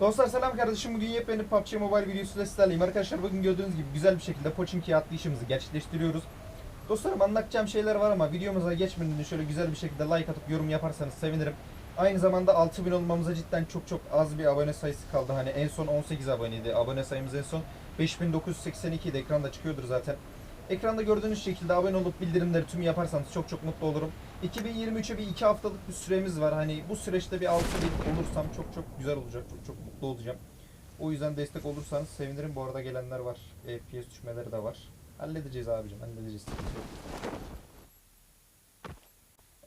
Dostlar selam kardeşim. Bugün yepyeni PUBG Mobile videosuyla sizlerleyim. Arkadaşlar bugün gördüğünüz gibi güzel bir şekilde Pochinki'ye atlayışımızı gerçekleştiriyoruz. Dostlarım anlatacağım şeyler var ama videomuza geçmeden şöyle güzel bir şekilde like atıp yorum yaparsanız sevinirim. Aynı zamanda 6000 olmamıza cidden çok çok az bir abone sayısı kaldı. Hani en son 18 aboneydi. Abone sayımız en son 5982 idi. Ekranda çıkıyordur zaten. Ekranda gördüğünüz şekilde abone olup bildirimleri tüm yaparsanız çok çok mutlu olurum. 2023'e bir 2 haftalık bir süremiz var. Hani bu süreçte bir 6 bin olursam çok çok güzel olacak. Çok çok mutlu olacağım. O yüzden destek olursanız sevinirim. Bu arada gelenler var. E, FPS düşmeleri de var. Halledeceğiz abicim. Halledeceğiz.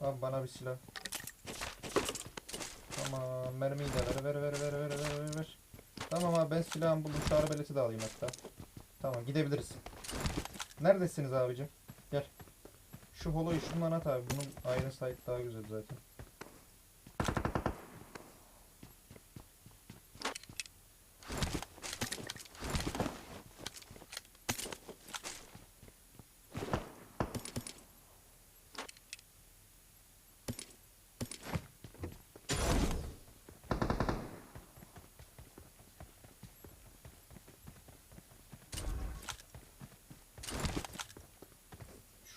Abi bana bir silah. Tamam. Mermiyi de ver ver ver ver ver ver ver. Tamam abi ben silahımı buldum. Şarbeleti de alayım hatta. Tamam gidebiliriz. Neredesiniz abicim? Gel. Şu holoyu şundan at abi. Bunun ayrı site daha güzel zaten.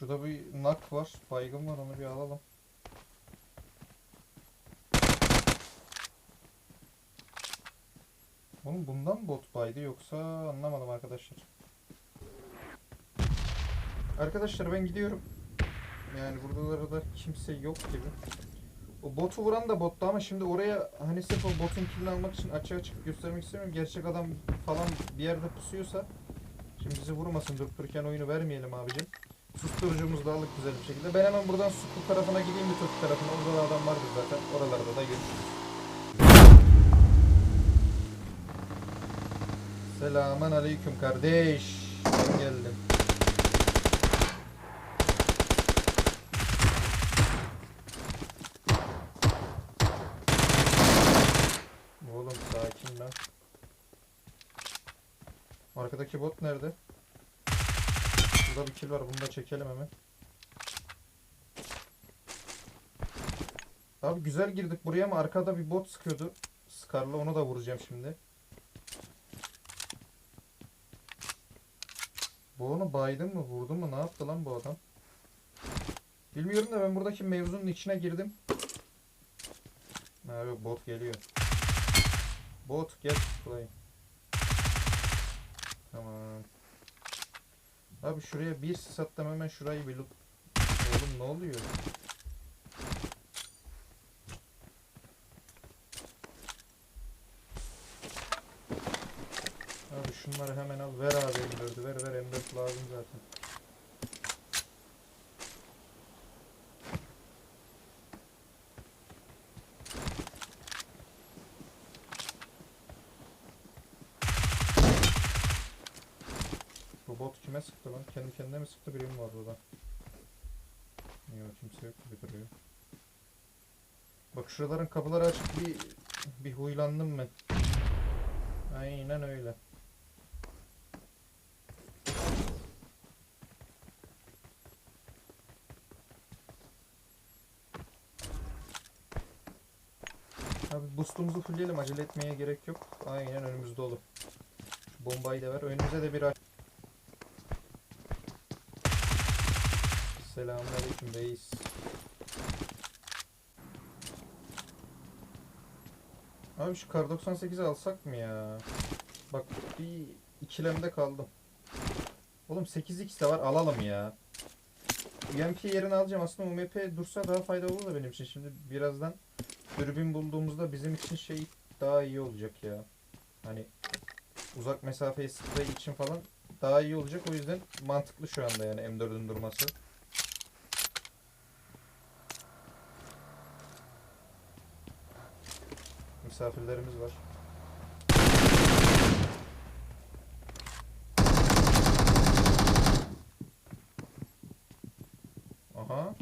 Şurada bir nak var. Baygın var onu bir alalım. Oğlum bundan bot baydı yoksa anlamadım arkadaşlar. Arkadaşlar ben gidiyorum. Yani burada da kimse yok gibi. O botu vuran da bottu ama şimdi oraya hani sırf o botun killini almak için açığa açık göstermek istemiyorum. Gerçek adam falan bir yerde pusuyorsa şimdi bizi vurmasın durup dururken oyunu vermeyelim abicim. Susturucumuzu da aldık güzel bir şekilde. Ben hemen buradan Sukul tarafına gideyim bir Türk tarafına. Orada da adam vardır zaten. Oralarda da görüşürüz. Selamun aleyküm kardeş. Ben geldim. Oğlum sakin lan. Arkadaki bot nerede? Burada bir kill var. Bunu da çekelim hemen. Abi güzel girdik buraya ama arkada bir bot sıkıyordu. Scar'la onu da vuracağım şimdi. Bu onu baydın mı vurdu mu ne yaptı lan bu adam? Bilmiyorum da ben buradaki mevzunun içine girdim. Ha bot geliyor. Bot gel buraya. Tamam. Abi şuraya bir sis attım hemen şurayı bir loot. Oğlum ne oluyor? Abi şunları hemen al. Ver abi M4'ü. Ver ver M4 lazım zaten. Bu kime sıktı lan? Kendi kendine mi sıktı? Biri mi var burada? Yok kimse yok gibi duruyor. Bak şuraların kapıları açık bir bir huylandım ben. Aynen öyle. Abi boostumuzu fullleyelim acele etmeye gerek yok. Aynen önümüzde dolu. Bombayı da ver. Önümüze de bir Selamünaleyküm reis. Abi şu kar 98'i alsak mı ya? Bak bir ikilemde kaldım. Oğlum 8x de var alalım ya. UMP yerini alacağım aslında UMP dursa daha faydalı olur da benim için. Şimdi birazdan dürbün bulduğumuzda bizim için şey daha iyi olacak ya. Hani uzak mesafeyi sprey için falan daha iyi olacak. O yüzden mantıklı şu anda yani M4'ün durması. Misafirlerimiz var. Aha.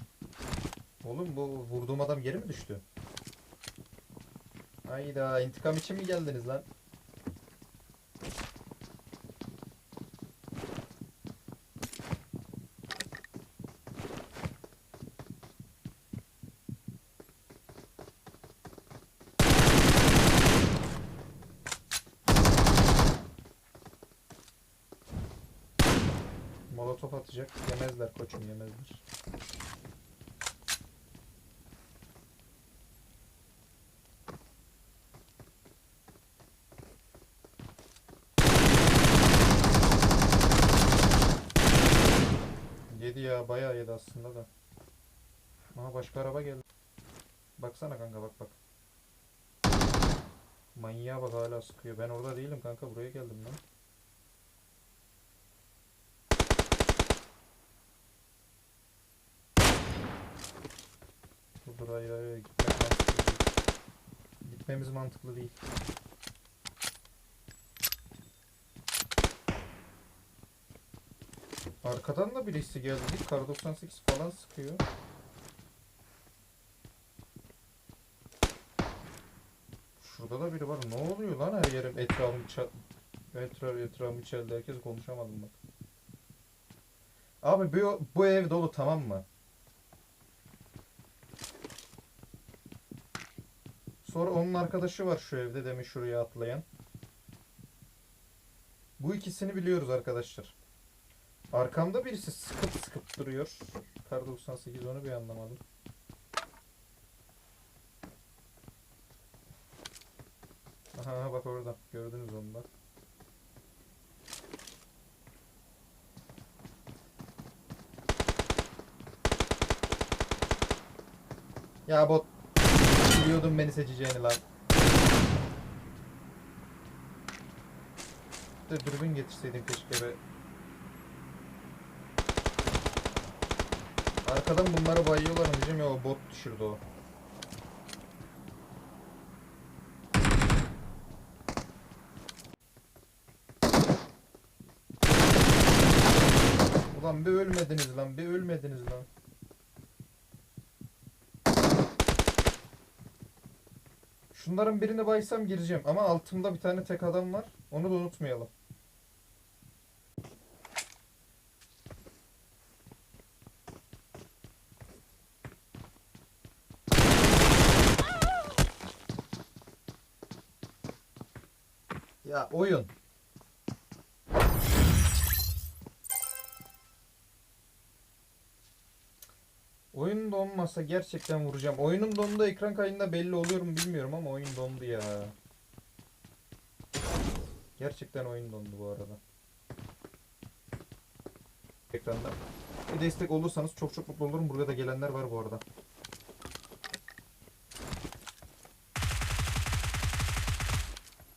Oğlum bu vurduğum adam geri mi düştü? Hayda intikam için mi geldiniz lan? Molotof atacak. Yemezler koçum yemezler. Yedi ya bayağı yedi aslında da. Aha başka araba geldi. Baksana kanka bak bak. Manyağa bak hala sıkıyor. Ben orada değilim kanka buraya geldim lan. Dur hayır hayır gitmek. Gitmemiz mantıklı değil. Arkadan da birisi geldi. Kar 98 falan sıkıyor. Şurada da biri var. Ne oluyor lan her yerim etrafım çal etraf etrafımı çeldi. Herkes konuşamadım bak. Abi bu, bu ev dolu tamam mı? Sonra onun arkadaşı var şu evde demin şuraya atlayan. Bu ikisini biliyoruz arkadaşlar. Arkamda birisi sıkıp sıkıp duruyor. Kar 98 onu bir anlamadım. Aha bak orada. Gördünüz onu da. Ya bot. Biliyordum beni seçeceğini lan. De dürbün getirseydim keşke be. Arkadan bunları bayıyorlar diyeceğim ya o bot düşürdü o. Ulan bir ölmediniz lan bir ölmediniz lan. Şunların birini baysam gireceğim ama altımda bir tane tek adam var. Onu da unutmayalım. Ya oyun. Donmasa gerçekten vuracağım. Oyunun donduğu ekran kaydında belli oluyor mu bilmiyorum ama oyun dondu ya. Gerçekten oyun dondu bu arada. Ekranda. Bir destek olursanız çok çok mutlu olurum. Burada da gelenler var bu arada.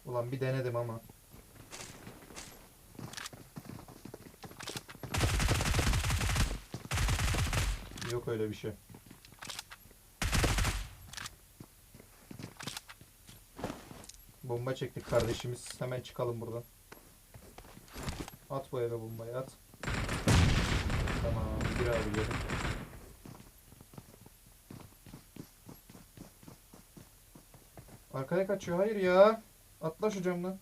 Ulan bir denedim ama. Yok öyle bir şey. Bomba çektik kardeşimiz. Hemen çıkalım buradan. At bu eve bombayı at. Tamam bir abi gelin. Arkaya kaçıyor. Hayır ya. Atla şu camdan.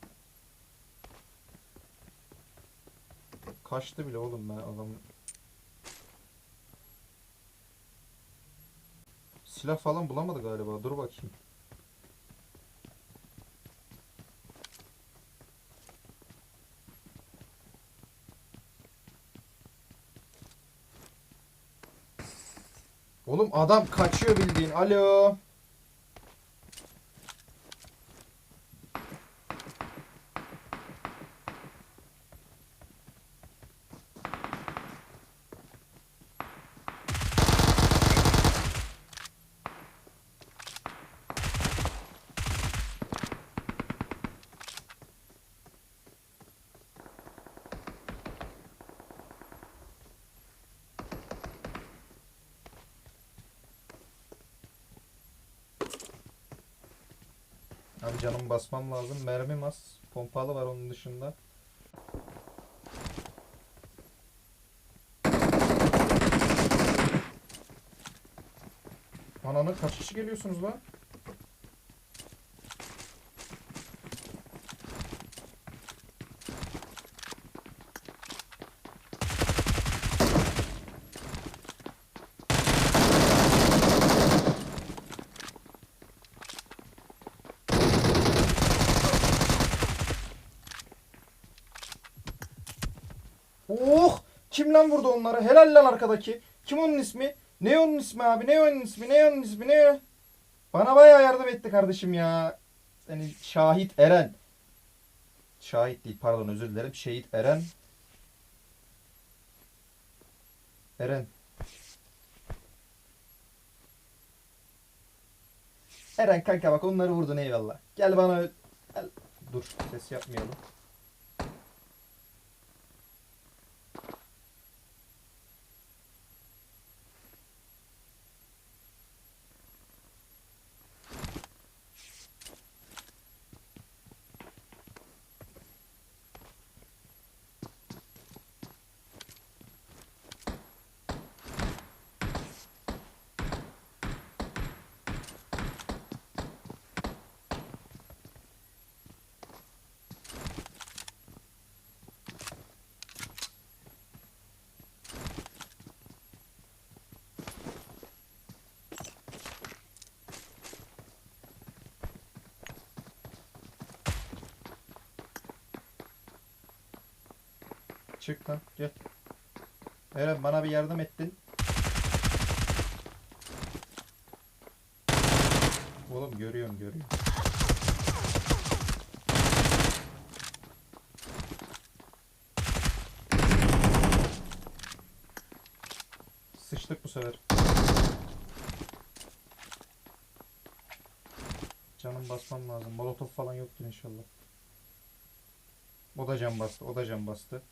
Kaçtı bile oğlum ben adamın. Silah falan bulamadı galiba. Dur bakayım. Oğlum adam kaçıyor bildiğin. Alo. Abi canım basmam lazım. Mermim az. Pompalı var onun dışında. Ananı kaç kişi geliyorsunuz lan? Oh! Kim lan vurdu onları? Helal lan arkadaki. Kim onun ismi? Ne onun ismi abi? Ne onun ismi? Ne onun ismi? Ne? Bana bayağı yardım etti kardeşim ya. Seni Şahit Eren. Şahit değil pardon özür dilerim. Şehit Eren. Eren. Eren kanka bak onları vurdun eyvallah. Gel bana gel. Dur ses yapmayalım. Çık lan gel. Eren bana bir yardım ettin. Oğlum görüyorum görüyorum. Sıçtık bu sefer. Canım basmam lazım. Molotof falan yoktur inşallah. O da can bastı. O da can bastı.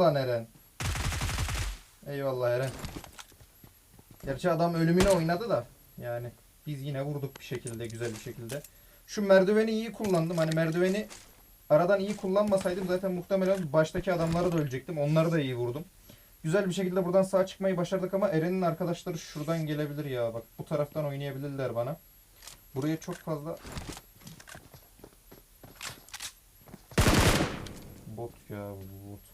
Ulan Eren. Eyvallah Eren. Gerçi adam ölümüne oynadı da. Yani biz yine vurduk bir şekilde güzel bir şekilde. Şu merdiveni iyi kullandım. Hani merdiveni aradan iyi kullanmasaydım zaten muhtemelen baştaki adamları da ölecektim. Onları da iyi vurdum. Güzel bir şekilde buradan sağ çıkmayı başardık ama Eren'in arkadaşları şuradan gelebilir ya. Bak bu taraftan oynayabilirler bana. Buraya çok fazla bot ya bot.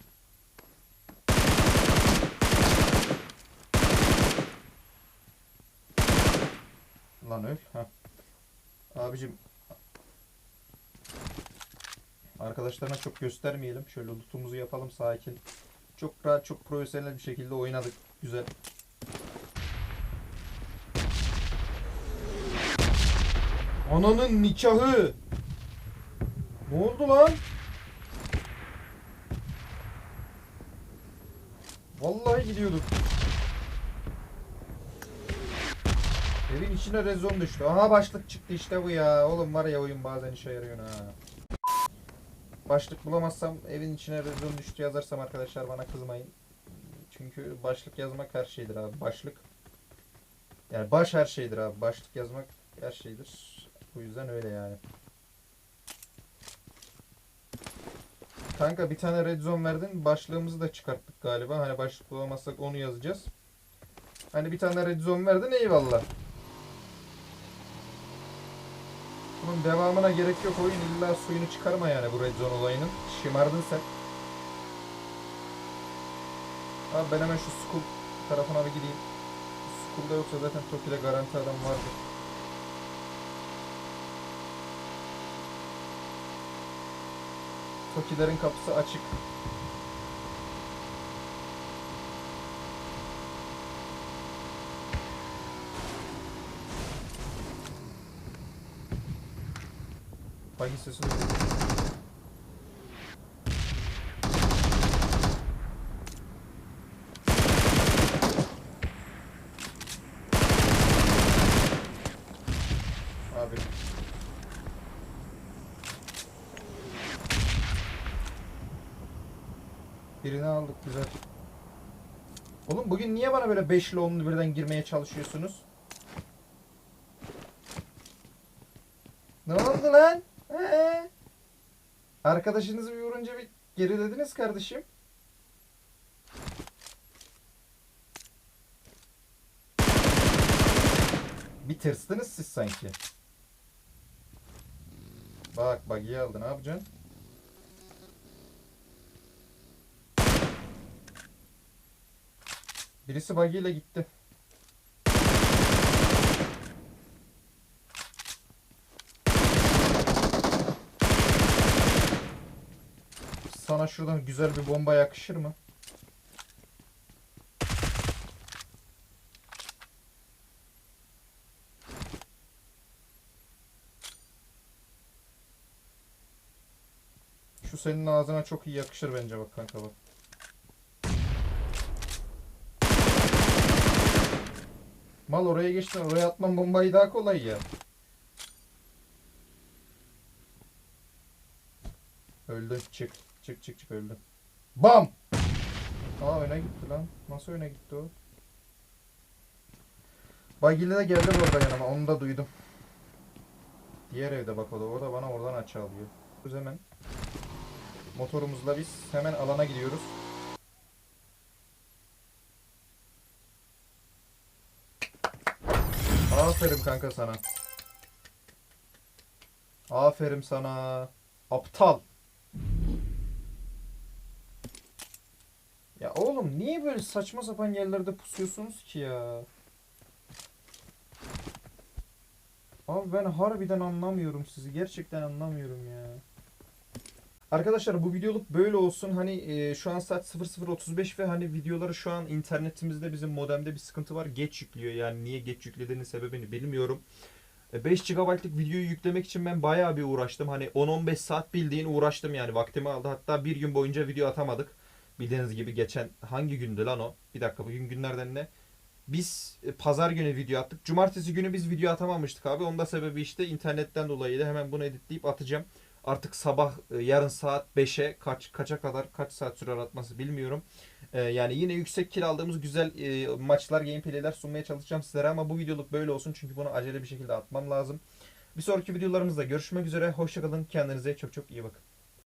Lan öl. Ha. Abicim. Arkadaşlarına çok göstermeyelim. Şöyle lootumuzu yapalım sakin. Çok rahat, çok profesyonel bir şekilde oynadık. Güzel. Ananın nikahı. Ne oldu lan? Vallahi gidiyorduk. Evin içine rezon düştü. Aha başlık çıktı işte bu ya. Oğlum var ya oyun bazen işe yarıyor ha. Başlık bulamazsam evin içine rezon düştü yazarsam arkadaşlar bana kızmayın. Çünkü başlık yazmak her şeydir abi. Başlık. Yani baş her şeydir abi. Başlık yazmak her şeydir. Bu yüzden öyle yani. Kanka bir tane red verdin. Başlığımızı da çıkarttık galiba. Hani başlık bulamazsak onu yazacağız. Hani bir tane red zone verdin eyvallah. Bunun devamına gerek yok oyun illa suyunu çıkarma yani bu red zone olayının. Şımardın sen. Abi ben hemen şu school tarafına bir gideyim. School'da yoksa zaten Toki'de garanti adam vardır. Tokilerin kapısı açık. Bagi sesi duyuyorum. Abi. Birini aldık güzel. Oğlum bugün niye bana böyle 5'li 10'lu birden girmeye çalışıyorsunuz? Ne oldu lan? He? Arkadaşınızı bir vurunca bir gerilediniz kardeşim. Bir tırstınız siz sanki. Bak bak iyi aldı ne yapacaksın? Birisi buggy ile gitti. Sana şuradan güzel bir bomba yakışır mı? Şu senin ağzına çok iyi yakışır bence bak kanka bak. Mal oraya geçtin oraya atman bombayı daha kolay ya. Öldü çık çık çık çık öldü. Bam! Aa öne gitti lan. Nasıl öne gitti o? Bagili de geldi orada yanıma onu da duydum. Diğer evde bak o da o da bana oradan açı alıyor. Biz hemen motorumuzla biz hemen alana gidiyoruz. Aferin kanka sana. Aferin sana. Aptal. Ya oğlum niye böyle saçma sapan yerlerde pusuyorsunuz ki ya? Abi ben harbiden anlamıyorum sizi. Gerçekten anlamıyorum ya. Arkadaşlar bu videoluk böyle olsun. Hani e, şu an saat 00.35 ve hani videoları şu an internetimizde bizim modemde bir sıkıntı var. Geç yüklüyor. Yani niye geç yüklediğinin sebebini bilmiyorum. E, 5 GB'lık videoyu yüklemek için ben bayağı bir uğraştım. Hani 10-15 saat bildiğin uğraştım yani vaktimi aldı. Hatta bir gün boyunca video atamadık. Bildiğiniz gibi geçen hangi gündü lan o? Bir dakika bugün günlerden ne? Biz e, pazar günü video attık. Cumartesi günü biz video atamamıştık abi. Onun da sebebi işte internetten dolayıydı. Hemen bunu editleyip atacağım. Artık sabah e, yarın saat 5'e kaç kaça kadar kaç saat sürer atması bilmiyorum. E, yani yine yüksek kill aldığımız güzel e, maçlar, gameplay'ler sunmaya çalışacağım sizlere ama bu videoluk böyle olsun çünkü bunu acele bir şekilde atmam lazım. Bir sonraki videolarımızda görüşmek üzere. Hoşçakalın. Kendinize çok çok iyi bakın.